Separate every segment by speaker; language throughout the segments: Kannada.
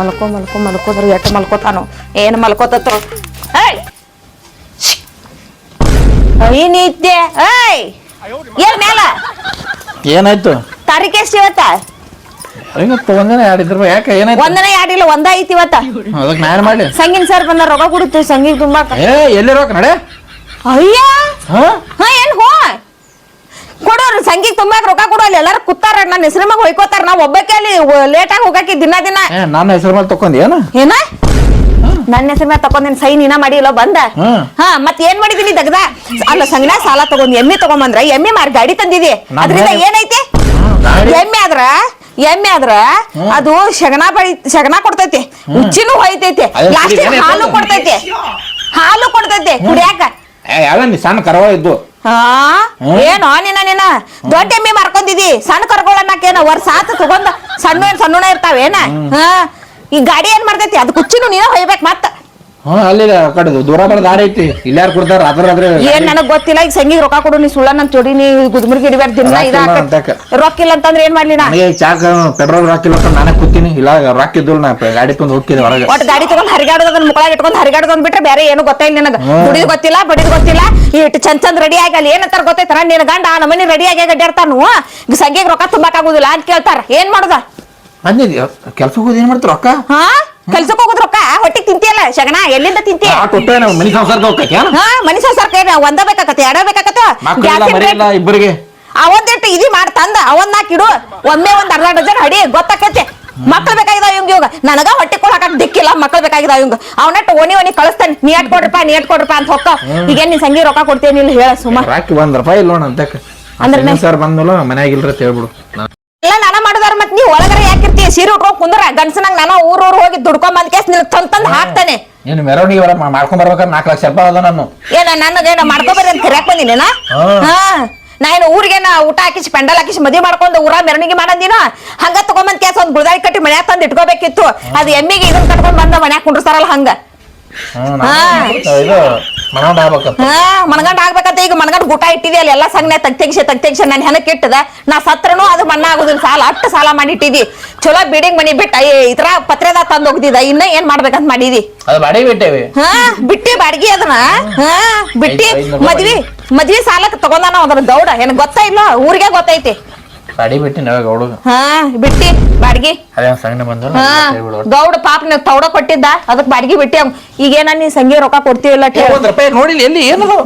Speaker 1: ಮಲ್ಕೋ ಮಲ್ಕೋ ಮಲ್ಕೋದ್ರ ಎಟ್ಟು ಮಲ್ಕೋತಾನು? ಏನು ಮಲ್ಕೋತತ್ರ ಏಯ್! ಏನಿದ್ದೆ? ಏಯ್! ಏನ್ ಮ್ಯಾಲ?
Speaker 2: ಏನಾಯ್ತು?
Speaker 1: ತಾರೀಖ್ ಎಷ್ಟು ಇವತ್ತ?
Speaker 2: ಹಿಂಗ ತಗೊಂಡೇನೆ ಯಾಡಿದ್ರ ಯಾಕೆ ಏನಾಯ್ತು?
Speaker 1: ಒಂದನೇ ಯಾಡಿಲ್ಲ ಒಂದ ಐತಿ ಇವತ್ತ.
Speaker 2: ಅದಕ್ಕೆ ನಾನು ಮಾಡಲಿ.
Speaker 1: ಸಂಗಿನ ಸರ್ ಬಂದ ರೊಕ್ಕ ಕೊಡುತ್ತೆ ಸಂಗಿಗೆ ತುಂಬಾ
Speaker 2: ಏ ಎಲ್ಲಿ ರೋಕ್ ನಡೆ?
Speaker 1: ಅಯ್ಯ!
Speaker 2: ಹಾ?
Speaker 1: ಹಾ ಏನ್ ಹೋ? ಕೊಡೋರು ಸಂಖ್ಯೆ ತುಂಬಾ ರೊಕ್ಕ ಕೊಡೋಲ್ಲ ಅಲ್ಲಿ ಎಲ್ಲಾರು ಕೂತಾರ. ನನ್ನ ಹೆಸರು ಮ್ಯಾಗ ಹೊಯ್ಕೋತಾರ. ನಾವ್ ಒಬ್ಬಕ್ಕೆ ಅಲ್ಲಿ ಲೇಟ್ ಆಗಿ ಹೋಗಾಕಿ ದಿನ ದಿನ.
Speaker 2: ಏ ನನ್ನ ಹೆಸರು ಮೇಲೆ ತಕೊಂಡಿ ಏನ?
Speaker 1: ಏನ? ನನ್ನ ಹೆಸರು ಮ್ಯಾಗ ತಕೊಂದಿನ ಸೈನ್ ಇನ್ನ ಮಾಡಿ ಇಲ್ಲ ಬಂದ?
Speaker 2: ಹ್ಮ್.
Speaker 1: ಹಾ ಮತ್ ಏನ್ ಮಾಡಿದೀನಿ ದಗದ? ಅಲ್ಲ ಸಂಗನ ಸಾಲ ತಗೊಂಡ್ ಎಮ್ಮೆ ತಗೊಂಬಂದ್ರ ಎಮ್ಮೆ ಮಾರ್ ಗಾಡಿ ತಂದಿದಿ.
Speaker 2: ನಾನ್
Speaker 1: ಅದ್ರಿಂದ
Speaker 2: ಹೇಳಿ-
Speaker 1: ಏನೈತಿ?
Speaker 2: ಗಾಡಿ.
Speaker 1: ಎಮ್ಮೆ ಆದ್ರ ಎಮ್ಮೆ ಆದ್ರ ಅದು ಶಗನ ಬಳಿ ಶಗನ ಕೊಡ್ತೈತಿ. ಉಚ್ಚಿನೂ ಹೊಯ್ತೈತಿ.
Speaker 2: ಅದೇ
Speaker 1: ಲಾಸ್ಟ್
Speaker 2: ಕುಡಿ,
Speaker 1: ಹಾಲು? ಕೊಡ್ತೈತಿ. ಹಾಲು ಕೊಡ್ತೈತಿ. ಕುಡಿಯಾಕ?
Speaker 2: ಏ ಯಾವ ನೀ ಸಣ್ಣ ಕರವ ಇದ್ದು.
Speaker 1: ಹಾ? ಏನೋ ನಿನ್ನ ನಿನ್ನ? ದೊಡ್ಡ ಎಮ್ಮಿ ಮಾರ್ಕೊಂಡಿದಿ. ಸಣ್ಣ ಕರ್ಗೊಳನ್ನಕೇನ ವರ್ಷ ಆತ ತಗೊಂಡ ಸಣ್ಣ ಸಣ್ಣ ಇರ್ತಾವೇನ? ಹಾ? ಈ ಗಾಡಿ ಏನ್ ಮಾಡ್ತೈತಿ? ಅದ್ ಕುಚ್ಚಿನೂ ನೀನ ಹೊಯ್ಬೇಕು ಮತ್ತ.
Speaker 2: ಹಾ ಅಲ್ಲಿ ಆ ಕಡೆ ದೂರ ಬರ ದಾರಿ ಐತಿ. ಇಲ್ಲಾರು ಕೊಡ್ತಾರ ಅದ್ರ ಅದ್ರ
Speaker 1: ಏನ್ ನನಗ್ ಗೊತ್ತಿಲ್ಲ ಈಗ ಸಂಗೀತ ರೊಕ್ಕ ಕೊಡು ನೀ ಸುಳ್ಳ ನನ್ ಚೋಡಿ ನೀ ಗುದ್ಮುರ್ಗಿ ಹಿಡಿಬೇಡ ದಿನ
Speaker 2: ರೊಕ್ಕ ಇಲ್ಲ
Speaker 1: ಇದಾಕ ರೊಕ್ಕ ಇಲ್ಲ ಅಂತಂದ್ರೆ ಏನ್ ಮಾಡ್ಲಿ ನಾ?
Speaker 2: ಚಾಕ ಪೆಟ್ರೋಲ್ ರಾಕಿಲ್ಲ ಅಂತ ನಾನೇ ಕೂತೀನಿ. ಇಲ್ಲ ರೊಕ್ಕ ಇದ್ದು ನಾ ಗಾಡಿ ತಂದು ಹೋಗ್ತೀನಿ ಹೊರಗೆ.
Speaker 1: ಒಟ್ ಗಾಡಿ ತಗೊಂಡ್ ಹರಿಗಾಡೋದ್ ಅದನ್ನ ಮುಕ್ಕಳಾಗ ಇಟ್ಕೊಂಡ್ ಹರಿಗಾಡೋದ್ ಬಿಟ್ರೆ ಬೇರೆ ಏನು ಗೊತ್ತಿಲ್ಲ ನಿನಗ. ದುಡಿದ್ ಗೊತ್ತಿಲ್ಲ ಬಡಿದ್ ಗೊತ್ತಿಲ್ಲ. ಇಟ್ಟು ಚಂದ್ ಚಂದ್ ರೆಡಿ ಆಗಿ ಅಲ್ಲಿ ಏನಂತಾರ ಗೊತ್ತೈತಾರ ನಿನ್ ಗಂಡ ಆ ನಮನಿ ರೆಡಿ ಆಗಿ ಅಡ್ಡಾಡ್ತಾನು ಈಗ ಸಂಗಿಗ್ ರೊಕ್ಕ ತುಂಬಾಕ್ ಆಗುದಿಲ್ಲ ಅಂತ ಕೇಳ್ತಾರ. ಏನ್ ಮಾಡುದ?
Speaker 2: ಅಂದಿದ್ಯ ಕೆಲ್ಸಕ್ಕೆ ಹೋಗಿ ಏನ್ ಮಾಡ್ತಾರ ರೊಕ್ಕ?
Speaker 1: ಹಾ? ಕೆಲ್ಸಕ್ ಹೋಗುದ್ ರೊಕ್ಕ ಹೊಟ್ಟಿಗೆ ತಿಂತಿಯಲ್ಲ ಶಗಣ? ಎಲ್ಲಿಂದ ತಿಂತೀಯ?
Speaker 2: ಕೊಟ್ಟೆ ನಾವು? ಮನಿ ಸಂಸಾರಕ್ಕೆ ಹೋಗ್ತೈತಿ
Speaker 1: ಹಾ ಮನಿ ಸಂಸಾರಕ್ಕೆ ಕೈ ಒಂದ ಬೇಕಾಕತ್ತೆ ಎರಡ ಬೇಕಾಕತ್ತ
Speaker 2: ಮಕ್ಕಳಿಲ್ಲ ಮರಿ ಇಲ್ಲ ಇಬ್ಬರಿಗೆ.
Speaker 1: ಅವೊಂದಿಟ್ಟು ಇದಿ ಮಾಡಿ ತಂದ ಅವನ್ ನಾಕಿಡು ಒಮ್ಮೆ ಒಂದ್ ಅರ್ಧ ಡಜನ್ ಹಡಿ ಗೊತ್ತಾಕತ್ತೆ ಮಕ್ಳು ಬೇಕಾಗಿದಾವ ಇವಂಗ ಇವಾಗ. ನನಗ ಹೊಟ್ಟೆ ಕೊಡ್ ಹಾಕಕ್ ದಿಕ್ಕಿಲ್ಲ ಮಕ್ಳು ಬೇಕಾಗಿದಾವ ಇವಂಗ. ಅವನಟ್ಟು ಓಣಿ ಓಣಿ ಕಳಿಸ್ತಾನೆ. ನೀ ಎಟ್ ಕೊಡ್ರಪ್ಪ ನೀ ಎಟ್ ಕೊಡ್ರಪ್ಪ ಅಂತ ಹೊಕ್ಕ. ಈಗೇನ್ ನಿನ್ ಸಂಗಿ ರೊಕ್ಕ ಕೊಡ್ತೀನಿ ಇಲ್ಲ ಹೇಳ ಸುಮ್ಮ
Speaker 2: ರಾಕಿ ಒಂದ್ ರೂಪಾಯಿ ಇಲ್ಲ ಅಂತಕ.
Speaker 1: ಅಂದ್ರೆ
Speaker 2: ಅಂದ್ರೆ ಸರ್ ಬಂದ್ಮೇಲೆ ಮನ್ಯಾಗ ಇಲ್ರ ಅಂತ ಹೇಳ್ಬಿಡು.
Speaker 1: ಎಲ್ಲ ನಾನ ಮಾಡಿದಾರ ಮತ್ ನೀ ಒಳಗಡೆ ಯಾಕಿರ್ತಿ? ಸೀರೆ ಉಟ್ಕೊಂಡ್ ಕುಂದ್ರ ಗಂಡಸನಾಗ ನಾನು ಊರ್ ಊರ್ ಹೋಗಿ ದುಡ್ಕೊಂಡ್ ಬಂದ್ ಕೇಸ್ ನಿನ್ ತಂದ್ ಹಾಕ್ತಾನೆ.
Speaker 2: ನೀನು ಮೆರವಣಿಗೆ ಬರ ಮಾಡ್ಕೊಂಡ್ ಬರ್ಬೇಕಾದ್ರೆ ನಾಲ್ಕು ಲಕ್ಷ ರೂಪಾಯಿ ಅದ ನಾನು
Speaker 1: ಏನ ನನಗೇನ ಮಾಡ್ಕೊಬರ್ರಿ ಅಂತ ಕರ್ಯಾಕ್ ಬಂದಿನೇನ
Speaker 2: ಹಾ.
Speaker 1: ಹಾ. ನಾ ಏನು ಊರಿಗೆ ನಾ ಊಟ ಹಾಕಿಸಿ ಪೆಂಡಲ್ ಹಾಕಿಸಿ ಮದುವೆ ಮಾಡ್ಕೊಂಡು ಊರ ಮೆರವಣಿಗೆ ಮಾಡಂದಿನ ಹಂಗ ತಗೊಂಬಂದ್ ಕೇಸ್ ಒಂದ್ ಗುಳದಾಳಿ ಕಟ್ಟಿ ಮನ್ಯಾಗ ತಂದ್ ಇಟ್ಕೋಬೇಕಿತ್ತು. ಅದು ಎಮ್ಮಿಗೆ ಇದನ್ನ ಕಟ್ಕೊಂಡ್ ಬಂದ ಮನ್ಯಾಗ ಕುಂಡ್ರಸಾರಲ್ಲ ಹಂಗ. ಮನಗಂಡ ಆಗ್ಬೇಕಂತ ಈಗ ಮನಗಂಡ ಗುಟಾ ಇಟ್ಟಿದೆ ಅಲ್ಲಿ ಎಲ್ಲ ಸಂಘನೆ ತಗ್ ತೆಗ್ಸೆ ತಗ್ ತೆಗ್ಸೆ ನನ್ ಹೆನಕ್ ಇಟ್ಟದ ನಾ ಸತ್ರನು ಅದು ಮಣ್ಣ ಆಗುದಿಲ್ಲ ಸಾಲ ಅಟ್ಟ ಸಾಲ ಮಾಡಿಟ್ಟಿದಿ. ಚಲೋ ಬಿಡಿಂಗ್ ಮನಿ ಬಿಟ್ಟ ಇತರ ಪತ್ರದ ತಂದ್ ಹೋಗ್ದಿದ ಇನ್ನ ಏನ್ ಮಾಡ್ಬೇಕಂತ ಮಾಡಿದಿ? ಹಾ ಬಿಟ್ಟಿ ಬಾಡ್ಗಿ ಅದನ್ನ. ಹಾ ಬಿಟ್ಟಿ ಮದ್ವಿ ಮದ್ವಿ ಸಾಲಕ್ಕೆ ತಗೊಂಡಾನ ಅದ್ರ ದೌಡ ಏನ್ ಗೊತ್ತಾ ಇಲ್ಲ ಊರಿಗೆ ಗೊತ್ತೈತಿ.
Speaker 2: ಬಾಡಿ ಬಿಟ್ಟಿ ನಾವಾಗ ಹುಡುಗ
Speaker 1: ಹಾ ಬಿಟ್ಟಿ ಬಾಡ್ಗಿ.
Speaker 2: ಅದೇ ಸಣ್ಣ ಬಂದ
Speaker 1: ಹಾ ಗೌಡ ಪಾಪ ನೀವು ತೌಡ ಕೊಟ್ಟಿದ್ದ ಅದಕ್ ಬಾಡ್ಗಿ ಬಿಟ್ಟಿ ಅವ್ ಈಗೇನ ನೀ ಸಂಗಿ ರೊಕ್ಕ ಕೊಡ್ತೀವಿಲ್ಲ
Speaker 2: ಒಂದ್ ರೂಪಾಯಿ ನೋಡಿಲ್ಲ ಎಲ್ಲಿ ಏನದು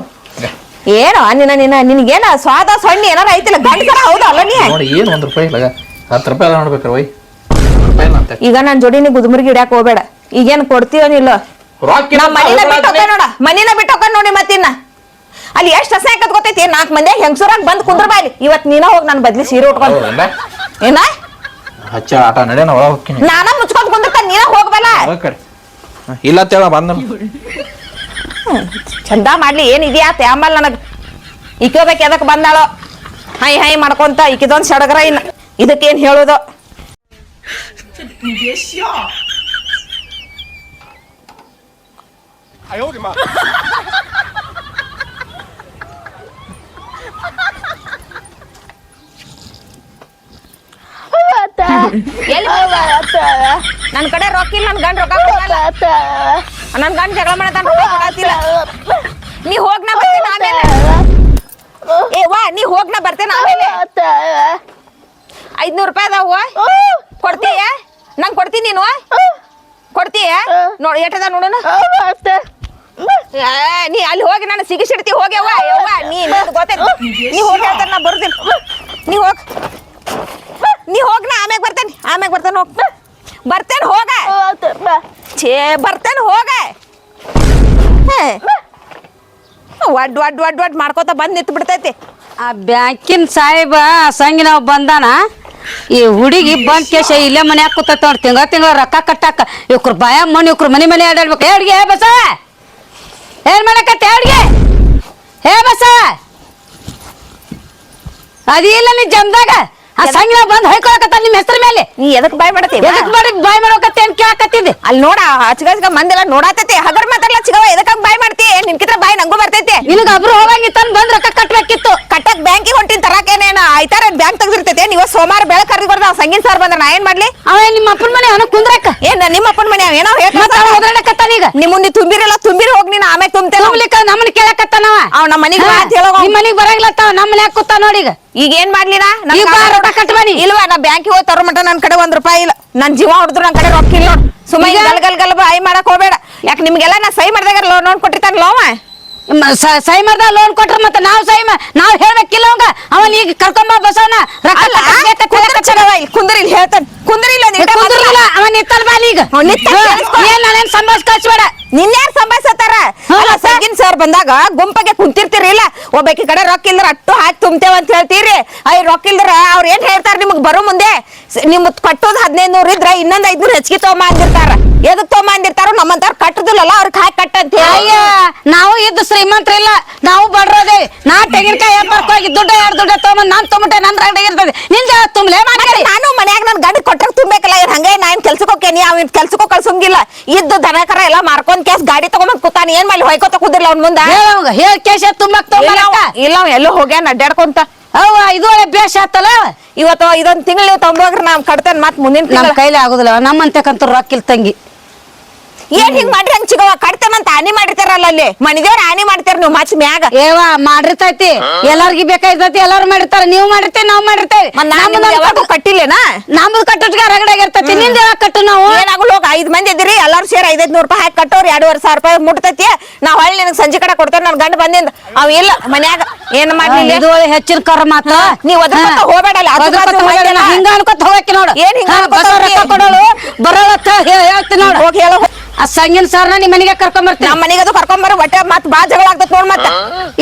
Speaker 1: ಏನೋ ನಿನ್ನ ನಿನ್ನ ನಿನಗೇನ ಸ್ವಾದ ಸೊಣ್ಣ ಏನಾರ ಐತಿಲ್ಲ ಗಂಡಸರ ಹೌದಾ ಅಲ್ಲ ನೀ?
Speaker 2: ನೋಡಿ ಏನ್ ಒಂದ್ ರೂಪಾಯಿ ಇಲ್ಲ ಹತ್ತು ರೂಪಾಯಿ ಎಲ್ಲ ನೋಡ್ಬೇಕ್ರ ವೈ ರೂಪಾಯಿ ಇಲ್ಲ ಅಂತ.
Speaker 1: ಈಗ ನನ್ ಜೋಡಿ ನೀ ಗುದ್ಮುರ್ಗಿ ಹಿಡ್ಯಾಕ ಹೋಗ್ಬೇಡ. ಈಗೇನ್ ಕೊಡ್ತೀವನಿಲ್ಲ
Speaker 2: ರಾಕಿ
Speaker 1: ನಾ ಮನಿನ ಬಿಟ್ಟು ಹೋಗ್ತೇನೆ ನೋಡ ಮನಿನ ಬಿಟ್ಟು ಹೋಗ್ತಾನೆ ನೋಡಿ ಮತ್ತಿನ್ನ. ಅಲ್ಲಿ ಎಷ್ಟು ಹಸ ಹಾಕದ್ ಗೊತ್ತೈತಿ? ನಾಲ್ಕು ಮಂದಿ ಹೆಂಗಸೂರಾಗ ಬಂದ್ ಕುಂದ್ರ ಬಾಯ್ಲಿ ಇವತ್ ನೀನ ಹೋಗಿ ನನ್ ಬದ್ಲಿ ಸೀರೆ ಉಟ್ಕೊಂಡು ಏನ?
Speaker 2: ಹಚ್ಚ ಆಟ ನಡೆ ನಾ ಒಳಗೆ ಹೋಗ್ತೀನಿ
Speaker 1: ನಾನ ಮುಚ್ಕೊಂಡ್ ಕುಂದಿರ್ತಾನ ನೀನ ಹೋಗ್ಬಲ್ಲ
Speaker 2: ಕಡೆ. ಇಲ್ಲ ತೇಳ ಬಂದ
Speaker 1: ಚಂದ ಮಾಡ್ಲಿ ಏನಿದ್ಯಾ? ಇದೆಯಾ ಆಮೇಲೆ ನನಗ್ ಇಕ್ಕೋಬೇಕು ಎದಕ್ ಬಂದಾಳೋ? ಹೈ ಹೈ ಮಾಡ್ಕೊಂತ ಇಕ್ಕಿದೊಂದ್ ಸಡಗರ ಇನ್ನ. ಇದಕ್ಕೇನ್ ಹೇಳೋದು? ಎಲ್ಲಿ ನನ್ ಕಡೆ ರೊಕ್ಕ ಇಲ್ಲ, ನನ್ ಗಂಡ ರೊಕ್ಕ ಕೊಡಲ್ಲ. ನನ್ ಗಂಡ ಜಗಳ ಮಾಡತಾನ ನೀ ಹೋಗ್ ನಾ ಬರ್ತೀನಿ ಆಮೇಲೆ. ಏ, ವಾ, ನೀ ಹೋಗ್ ನಾ ಬರ್ತೇನೆ ಆಮೇಲೆ. ಐದ್ನೂರು ರೂಪಾಯಿ ಅದಾವ ಕೊಡ್ತೀಯ? ನಂಗ್ ಕೊಡ್ತೀನಿ ನೀನು ಕೊಡ್ತೀಯ? ನೋಡಿ ಎಟ್ಟದ ನೋಡೋಣ. ನೀ ಅಲ್ಲಿ ಹೋಗಿ ನಾನು ಸಿಗಿಸಿಡ್ತಿ, ಹೋಗ್ಯವ್ವ, ಯವ್ವ, ನೀ ಗೊತ್ತೈತಿ. ನೀ ಹೋಗಿ ಹೇಳ್ತಾನೆ ನಾ ಬರ್ತೀನಿ. ನೀ ಹೋಗ್. ನೀ ಹೋಗ್ ನಾ ಆಮ್ಯಾಗ ಬರ್ತೇನೆ ಆಮ್ಯಾಗ ಬರ್ತೇನೆ ಹೋಗ್. ಬರ್ತೇನೆ ಹೋಗ. ಛೇ ಬರ್ತೇನೆ ಹೋಗ. ಒಡ್ ಒಡ್ ಒಡ್ ಒಡ್ ಮಾಡ್ಕೋತ ಬಂದ್ ನಿಂತು ಬಿಡ್ತೈತಿ.
Speaker 3: ಆ ಬ್ಯಾಂಕಿನ ಸಾಹೇಬ ಸಂಗಿ ನಾವು ಬಂದಾನ? ಈ ಹುಡುಗಿ ಬಂದ್ ಕೇಶ ಇಲ್ಲೇ ಮನೆ ಹಾಕುತ್ತ ನೋಡಿ ತಿಂಗಳ ತಿಂಗಳ ರೊಕ್ಕ ಕಟ್ಟಾಕ. ಇವ್ರ ಬಾಯ ಮನೆ ಇವ್ರ ಮನೆ ಮನೆ ಆಡಾಡ್ಬೇಕು ಹೇಳ್ಗೆ ಹೇ ಬಸ. ಏನ್ ಮಾಡಕತ್ತೆ ಹೇಳ್ಗೆ ಹೇ ಬಸ. ಅದಿಲ್ಲ ನೀ ಜಮ್ದಾಗ. ಆ ಸಂಗಿ ಬಂದ್ ಹೊಯ್ಕೊಳಕತ್ತ ನಿಮ್ಮ ಹೆಸರು ಮೇಲೆ?
Speaker 1: ನೀ ಎದಕ್ ಬಾಯ್ ಮಾಡತಿ
Speaker 3: ಎದಕ್ ಮಾಡಿ ಬಾಯ್ ಮಾಡೋಕತ್ತೆ ಅಂತ ಕೇಳಕತ್ತಿದ್ದೆ?
Speaker 1: ಅಲ್ಲಿ ನೋಡ ಹಚ್ಗ ಮಂದೆಲ್ಲ ನೋಡಾತೈತಿ ಹಗರ್ ಮಾತಾಡ್ಲ ಚಿಗವ ಎದಕ್ ಬಾಯ್ ಮಾಡ್ತಿ ನಿನ್ಕಿತ್ರ ಬಾಯ್ ನಂಗೂ ಬರ್ತೈತಿ?
Speaker 3: ನಿನಗ ಅಬ್ರು ಹೋಗಂಗಿತ್ತ ಬಂದ್ ರೊಕ್ಕ ಕಟ್ಬೇಕಿತ್ತು.
Speaker 1: ಕಟ್ಟಕ್ ಬ್ಯಾಂಕಿಗೆ ಹೊಂಟಿನ ತರಾಕೇನೇನ ಆಯ್ತಾರ ಬ್ಯಾಂಕ್ ತೆಗ್ದಿರ್ತೈತೆ. ನೀವ ಸೋಮವಾರ ಬೆಳಕ್ ಕರ್ದಿ ಬರ್ದ ಸಂಗೀನ್ ಸರ್ ಬಂದ್ರ ನಾ ಏನ್ ಮಾಡ್ಲಿ?
Speaker 3: ಅವ ನಿಮ್ಮ ಅಪ್ಪನ ಮನೆ ಅವನ ಕುಂದ್ರಕ್ಕ.
Speaker 1: ಏನ್ ನಿಮ್ಮ ಅಪ್ಪನ ಮನೆ ಏನೋ
Speaker 3: ಅವ ಓದಾಡಕತ್ತಾನ ಈಗ
Speaker 1: ನಿಮ್ಮ ನೀ ತುಂಬಿರಲ್ಲ ತುಂಬಿರ ಹೋಗ್ ನೀನು ಆಮೇಲೆ ತುಂಬ್ತೇನೆ
Speaker 3: ತುಂಬಲಿಕ್ಕ ನಮ್ಮನ್ನ ಕೇಳಕತ್ತಾನವ
Speaker 1: ಅವ್? ನಮ್ಮ ಮನೆಗೆ ಅಂತ ಹೇಳೋ
Speaker 3: ನಿಮ್ಮ ಮನಿಗ್ ಬರಂಗಿಲ್ಲತ್ತಾವ ನಮ್ಮ ಮನ್ಯಾಗ ಕೂತ ನೋಡಿ ಈಗ.
Speaker 1: ಈಗ ಏನ್ ಮಾಡ್ಲಿ ನಾ?
Speaker 3: ಈಗ ಬಾ, ರೊಕ್ಕ ಕಟ್ ಬನ್ನಿ.
Speaker 1: ಇಲ್ವಾ ನಾ ಬ್ಯಾಂಕಿಗೆ ಹೋಗಿ ತರೋ ಮಟ ನನ್ ಕಡೆ ಒಂದ್ ರೂಪಾಯಿ ಇಲ್ಲ. ನನ್ ಜೀವ ಹೊಡೆದ್ರು ನನ್ನ ಕಡೆ ರೊಕ್ಕ ಇಲ್ಲ ನೋಡ್. ಸುಮ್ಮ
Speaker 3: ಈಗ?
Speaker 1: ಗಲ್ ಗಲ್ ಗಲ್ ಬಾಯಿ ಮಾಡಕ್ ಹೋಗ್ಬೇಡ. ಯಾಕೆ ನಿಮ್ಗೆಲ್ಲ ನಾ ಸೈ ಮಾಡ್ದಾಗ ಲೋನ್ ನೋಡ್ ಕೊಟ್ಟಿರ್ತಾನ ಲೋವ
Speaker 3: ಮ- ಸ- ಸೈ ಮಾಡ್ದ ಲೋನ್ ಕೊಟ್ರ ಮತ್ತೆ ನಾವ್ ಸೈ ನಾವ್ ಹೇಳ್ಬೇಕಿಲ್ಲ ಅವಂಗ. ಅವನ್ ಈಗ ಕರ್ಕೊಂಬ ಬಸವನ ರೊಕ್ಕ
Speaker 1: ಅಲ್ಲ ಚಲವ ಇಲ್ಲಿ ಕುಂದ್ರಿ ಇಲ್ಲಿ ಹೇಳ್ತಾನೆ.
Speaker 3: ಕುಂದ್ರಲ್ಲ ನಿತ್ತಲ್ ಬಾಲಿ ಈಗ. ಏನ್ ನಾನೇನ್ ಸಂಭಾಷ್ ಕಳ್ಸ್ಬೇಡ.
Speaker 1: ನಿನ್ಯಾರ್ ಸಂಭಾಯಿಸತ್ತಾರ
Speaker 3: ಹಾ,
Speaker 1: ಸಂಗಿನ್ ಸರ್ ಬಂದಾಗ ಗುಂಪಗೆ ಕುಂತಿರ್ತೀರಿ ಇಲ್ಲ? ಒಬ್ಬಾಕಿ ಕಡೆ ರೊಕ್ಕ ಇಲ್ದ್ರ ಅಟ್ಟು ಹಾಕಿ ತುಂಬ್ತೇವ ಅಂತ ಹೇಳ್ತೀರಿ. ಐ ರೊಕ್ಕ ಇಲ್ದ್ರ ಅವ್ರ ಏನ್ ಹೇಳ್ತಾರ ನಿಮಗ್ ಬರೋ ಮುಂದೆ? ನಿಮ್ ಕಟ್ಟೋದ್ ಹದಿನೈದು ನೂರ ಇದ್ರ ಇನ್ನೊಂದ್ ಐದ್ನೂರ್ ಹೆಚ್ಚಿಗೆ ತಗೊಂಬ ಅಂದಿರ್ತಾರ. ಎದಕ್ ತಗೊಂಬ ಅಂದಿರ್ತಾರ ನಮ್ಮಂತಾರ ಕಟ್ಟದಿಲ್ಲಲ್ಲ ಅವ್ರಿಗೆ ಹಾಕಿ ಕಟ್ಟ ಅಂತ
Speaker 3: ಅಯ್ಯ ನಾವು ಇದ್ದು ಶ್ರೀಮಂತರಿಲ್ಲ ನಾವು ಬಡ್ರದೇ. ನಾ ತೆಂಗಿನಕಾಯಿ ವ್ಯಾಪಾರಕ್ಕೆ ಹೋಗಿ ದುಡ್ಡು ಎರಡು ದುಡ್ಡು ತಗೊಂಡ್ ನಾನ್ ತುಂಬಿಟ್ಟೆ ನನ್ ಇರ್ತದೆ. ನಿಂದ ತುಂಬಲೇ ಮಾಡಿ
Speaker 1: ನಾನು ಮನ್ಯಾಗ ನನ್ ಗಂಡ ಕೊಟ್ಟಾಗ ತುಂಬೇಕಲ್ಲ ಏನ್ ಹಂಗೆ ನಾ ಏನ್ ಕೆಲ್ಸಕ್ಕೆ ಹೋಗ್ತೇನಿ ಅವ್ನ ಕೆಲ್ಸಕ್ಕೂ ಕಳ್ಸಂಗಿಲ್ಲ. ಇದ್ದು ದನಕರ ಎಲ್ಲ ಮಾರ್ಕೊಂಡ್ ಕೇಸ್ ಗಾಡಿ ತಗೊಂಡ್ ಕೂತಾನ ಏನ್ ಮಾಡಿ ಹೊಯ್ಕೋತ ಕುದಿರ್ಲ ಅವ್ನ ಮುಂದ?
Speaker 3: ಹೇಳವಂಗ ಹೇಳ ಕೇಶ ತುಂಬಕ್
Speaker 1: ಇಲ್ಲ
Speaker 3: ತೊಗೊಂಬರಕ್ಕ
Speaker 1: ಅವ- ಇಲ್ಲ ಅವ ಎಲ್ಲೋ ಹೋಗ್ಯಾನ ಅಡ್ಡಾಡ್ಕೊಂತ.
Speaker 3: ಅವ್ವ ಇದು ಒಳ್ಳೆ ಬೇಷ ಆತಲ್ಲ.
Speaker 1: ಇವತ್ತು ಇದೊಂದ್ ತಿಂಗಳು ನೀವು ತೊಂಬೋಗ್ರಿ ನಾವ್ ಕಟ್ತೇನೆ ಮತ್ ಮುಂದಿನ
Speaker 3: ನಮ್
Speaker 1: ತಿಂಗಳ.
Speaker 3: ಕೈಲಿ ಆಗುದಿಲ್ಲ ನಮ್ಮಂತಕ್ಕಂತ ರೊಕ್ಕಿಲ್ ತಂಗಿ.
Speaker 1: ಏನ್ ಹಿಂಗ್ ಮಾಡ್ರಿ ಹಂಗ್ ಚಿಗವ ಕಟ್ತೇನಂತ ಹಾನಿ ಮಾಡಿರ್ತಾರಲ್ಲ ಅಲ್ಲಿ. ಮನಿದೇವ್ರ ಆನಿ ಮಾಡ್ತಾರ ನೀವು ಮಚ್ ಮ್ಯಾಗ.
Speaker 3: ಏವ ಮಾಡಿರ್ತೈತಿ. ಎಲ್ಲಾರ್ಗಿ ಬೇಕಾಯ್ತೈತಿ ಎಲ್ಲಾರು ಮಾಡಿರ್ತಾರ. ನೀವು ಮಾಡಿರ್ತೇವೆ ನಾವು ಮಾಡಿರ್ತೇವೆ
Speaker 1: ಮತ್ ನಾನ್ ನಿಮ್ಗ್ ಯಾವಾಗೂ ಕಟ್ಟಿಲ್ಲೇನಾ?
Speaker 3: ನಮ್ದು ಕಟ್ಟುಟ್ಗೆ ರಗಡಾಗಿರ್ತೈತಿ ನಿಂದ ಯಾವಾಗ ಕಟ್ಟು ನಾವು?
Speaker 1: ಏನಾಗಲ್ಲ ಹೋಗ ಐದ್ ಮಂದಿ ಇದ್ರಿ ಎಲ್ಲಾರು ಸೇರಿ ಐದೈದ್ ನೂರ್ ರೂಪಾಯಿ ಹಾಕಿ ಕಟ್ಟೋರ್ ಎರಡುವರೆ ಸಾವಿರ ರೂಪಾಯಿ ಮುಟ್ತೈತಿ. ನಾ ಹೊಳ್ಳಿ ನಿನಗ್ ಸಂಜೆ ಕಡೆ ಕೊಡ್ತೇನೆ ನನ್ ಗಂಡ ಬಂದಿಂದ. ಅವ್ ಇಲ್ಲ ಮನ್ಯಾಗ ಏನ್ ಮಾಡ್ಲಿ
Speaker 3: ಇದು ಹೆಚ್ಚಿನ ಕರ ಮಾತ
Speaker 1: ನೀವ್ ಒದರ್ಕೊತ ಹೋಗ್ಬೇಡಲ್ಲ, ಆಜು ಬಾಜು ಮಂದಿಯೆಲ್ಲ.
Speaker 3: ಹಿಂಗ ಅನ್ಕೊತ ಹೋಗಕ್ಕೆ ನೋಡು.
Speaker 1: ಏನ್ ಹಿಂಗ ಅನ್ಕೊತ ಹೋಗಿ?
Speaker 3: ಬರೋಳತ್ತ ಹೇಳ್ತೀನಿ ನೋಡು.
Speaker 1: ಹೋಗಿ ಹೇಳೋ
Speaker 3: ಆ ಸಂಗಿನ ಸಾರ್ನ ನಿಮ್ ಮನೆಗೆ ಕರ್ಕೊಂಡ್ ಬರ್ತೀನಿ.
Speaker 1: ನಮ್ಮ ಮನೆಗದು ಅದು ಕರ್ಕೊಂಡ್ ಬರೋ ಒಟ್ಟೆ ಮತ್ ಬಾ ಜಗಳ ಆಗ್ತದ ನೋಡ್ ಮತ್ತೆ.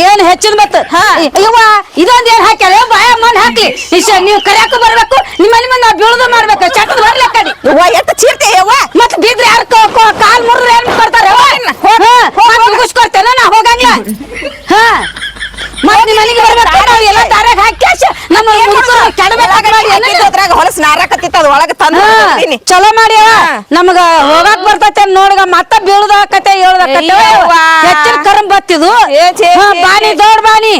Speaker 3: ಏನ್ ಹೆಚ್ಚಿನ ಇವ ಇದೊಂದ್ ಏನ್ ಹಾಕ್ಯಾರ ಬಾಯ ಮಣ್ಣ್ ಹಾಕ್ಲಿ. ನೀವು ಕರ್ಯಾಕ ಬರ್ಬೇಕು ನಿಮ್ಮ ಮನೆ ಮುಂದೆ ಬೀಳುದು ಮಾಡ್ಬೇಕು. ಚಟದ ಬರ್ಲಿ ಆ ಕಡೆ
Speaker 1: ಯವ್ವ ಚೀರ್ತಿ ಯವ್ವ?
Speaker 3: ಮತ್ ಬಿದ್ರೆ ಯಾರು ಕಾಲ್ ಮುರಿದ್ರೆ ಏನ್ ಕೊಡ್ತಾರ? ಮುಗಿಸ್ಕೊಡ್ತೇನೆ ನಾ ಹೋಗಂಗಿಲ್ಲ. ಹಾ. ಮತ್ ನಿಮ್ ಮನೆಗೆ ಬರ್ಬೇಕು ಎಲ್ಲ ದಾರ್ಯಾಗ ಹಾಕ್ಯಾಶ. ನಮ್ಮ ಕೆಡಬೇಕಾಗ ಏನ?
Speaker 1: ಹೊಲಸ್ ನಾರಾಕತ್ತಿತ್ತ ಅದ್ ಒಳಗ ತಂದು
Speaker 3: ಹಾ, ಚಲೋ ಮಾಡಿ ನಮಗ ಹೋಗಾಕ್ ಬರ್ತೈತೆ ನೋಡ್ಗ ಮತ್ತ ಬೀಳುದಾಕತೆ ಹೇಳುದಾಕತೆ. ಹೆಚ್ಚಿನ ಕರ್ಮ ಬತ್ತಿದು. ಬಾನಿ. ದೌಡ್ ಬಾನಿ.